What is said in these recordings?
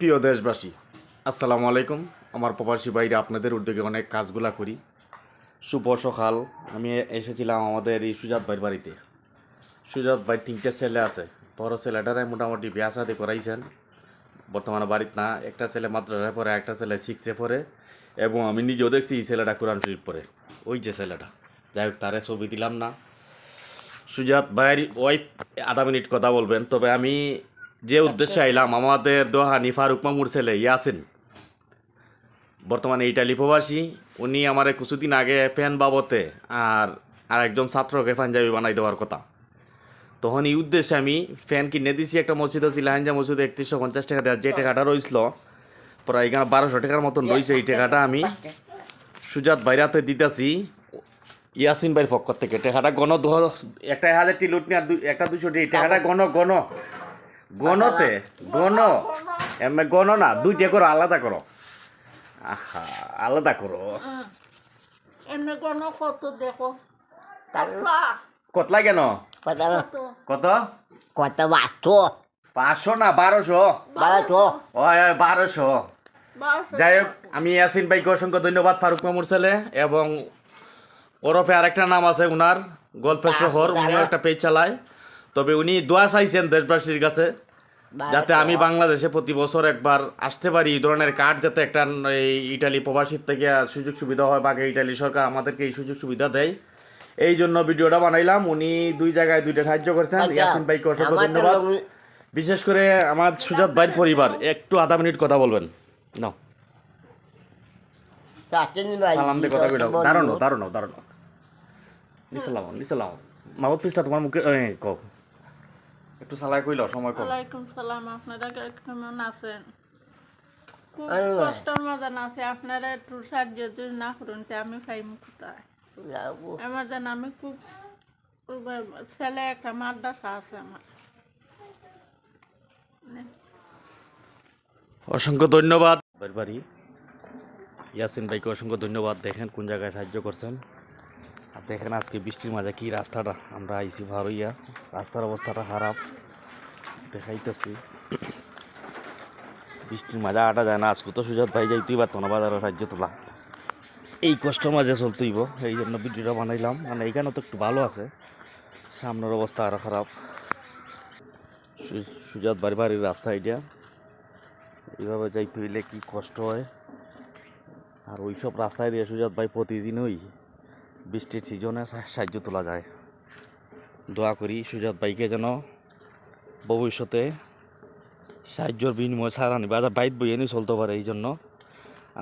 প্রিয় দেশবাসী, আসসালামু আলাইকুম। আমার প্রবাসী বাইরে আপনাদের উদ্যোগে অনেক কাজগুলা করি। শুভ সকাল। আমি এসেছিলাম আমাদের এই সুজাত ভাইয়ের বাড়িতে। সুজাত ভাই তিনটে ছেলে আছে। বড় ছেলেটারে মোটামুটি বিয়া শাদি করাইছেন। বর্তমানে বাড়িতে না, একটা ছেলে মাদ্রাসায় পড়ে, একটা ছেলে সিক্সে পড়ে, এবং আমি নিজেও দেখছি এই ছেলেটা কোরআন শরীফ পড়ে। ওই যে ছেলেটা। যাই হোক, তারে ছবি দিলাম না। সুজাত ভাইয়ের ওয়াইফ আধা মিনিট কথা বলবেন। তবে আমি যে উদ্দেশ্যে আইলাম আমাদের দোহানি ফারুক মামুর ছেলে ইয়াসিন। বর্তমানে ইটালি প্রবাসী উনি আমার কিছুদিন আগে ফ্যান বাবতে আর আর একজন ছাত্রকে পাঞ্জাবি বানাই দেওয়ার কথা। তখন এই উদ্দেশ্যে আমি ফ্যান কিনে দিছি একটা মসজিদ আছে হাঞ্জা মসজিদে একত্রিশশো পঞ্চাশ টাকা দেওয়ার। যে টাকাটা রয়েছিল প্রায় এখানে বারোশো টাকার মতন রয়েছে এই টাকাটা আমি সুজাত বাইরাতে দিতেছি ইয়াসিন ভাইয়ের পক্ষ থেকে। টাকাটা গণ দু- একটা হাজার টি লুট নিয়ে একটা দুশো টি টাকাটা গণ গণ। গণতে গণ। এমনি গণ না দুইটা করো আলাদা করো। আহা আলাদা করো। এমনি কোনো কত দেখো। কতলা কেন? কত? কত? কত? কত পাঁচশো। না বারোশো? বারোশো। ওই ওই বারোশো। বারোশো যাই হোক আমি ইয়াসিন ভাইকে অসংখ্য ধন্যবাদ ফারুক মামুর ছেলে এবং ওরফে আরেকটা নাম আছে উনার গল্পের শহর উনিও একটা পেজ চালায়। তবে উনি দোয়া চাইছেন দেশবাসীর কাছে যাতে আমি বাংলাদেশে প্রতি বছর একবার আসতে পারি এই ধরনের কার্ড যাতে একটা এই ইটালি প্রবাসীর থেকে সুযোগ সুবিধা হয় বা ইটালি সরকার আমাদেরকে এই সুযোগ সুবিধা দেয়। এই জন্য ভিডিওটা বানাইলাম উনি দুই জায়গায় দুইটা সাহায্য করছেন। ইয়াসিন ভাইকে অসংখ্য ধন্যবাদ। বিশেষ করে আমার সুজাত ভাইয়ের পরিবার একটু আধা মিনিট কথা বলবেন। না সালাম দিয়ে কথা কইলাম দাঁড়ানো দাঁড়ানো দাঁড়ানো। নিসালাম নিসালাম পৃষ্ঠা তোমার মুখে কও। একটু সালাই কইল সময় কম। ওয়ালাইকুম সালাম আপনারা কেমন আছেন? খুব। কষ্টের মধ্যে আছে আপনারা একটু সাহায্য যদি না করুন তে আমি পাইম কোথায়? আমার যেন আমি খুব খুব, ছেলে একটা মাদ্রাসা আছে আমার। অসংখ্য ধন্যবাদ। বাড়ি। ইয়াসিন ভাইকে অসংখ্য ধন্যবাদ। দেখেন কোন জায়গায় সাহায্য করছেন। আর দেখেন আজকে বৃষ্টির মাঝে কি রাস্তাটা। আমরা আইসি ভারইয়া। রাস্তার অবস্থাটা খারাপ। দেখাইতেছি। বৃষ্টির মাঝে আটা যায় না। আজকে তো সুজাত ভাই যাইতেই পারতো না বাজারে সাহায্য তোলা। এই কষ্ট মাঝে চল চলতেইব। এই জন্য ভিডিওটা বানাইলাম। মানে এইখানে তো একটু ভালো আছে। সামনের অবস্থা আরও খারাপ। সুজাত বাড়ি বাড়ির রাস্তা এটা এইভাবে যাইতে হইলে কি কষ্ট হয়? আর ওই সব রাস্তায় দিয়ে সুজাত ভাই প্রতিদিনই বৃষ্টির সিজনে সাহায্য তোলা যায়। দোয়া করি সুজাত ভাইকে যেন ভবিষ্যতে সাহায্যর বিনিময় ছাড়ানি বাজার বাইত বইয়ে নিয়ে চলতে পারে, এই জন্য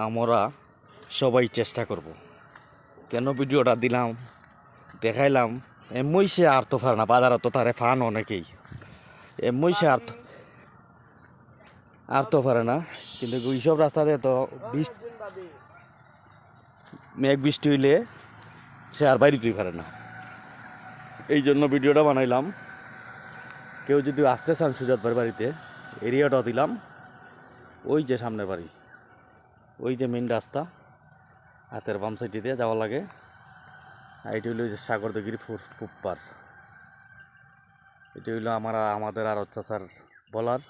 আমরা সবাই চেষ্টা করব। কেন ভিডিওটা দিলাম, দেখাইলাম এমই সে আর তো ফার না বাজারে তো তারে ফান অনেকেই। এমই সে আর আর তো না, কিন্তু এইসব রাস্তাতে তো বৃষ্টি মেঘ বৃষ্টি হইলে সে আর বাইরে বাইরেতেই পারে না। এই জন্য ভিডিওটা বানাইলাম। কেউ যদি আসতে চান সুজাত ভাইয়ের বাড়িতে এরিয়াটা দিলাম। ওই যে সামনের বাড়ি, ওই যে মেন রাস্তা, হাতের বাম সাইডে দিয়ে যাওয়া লাগে। এটি হইল যে সাগরদগিরি ফুটপার এটি হইল আমার আমাদের আর চাচার বলার।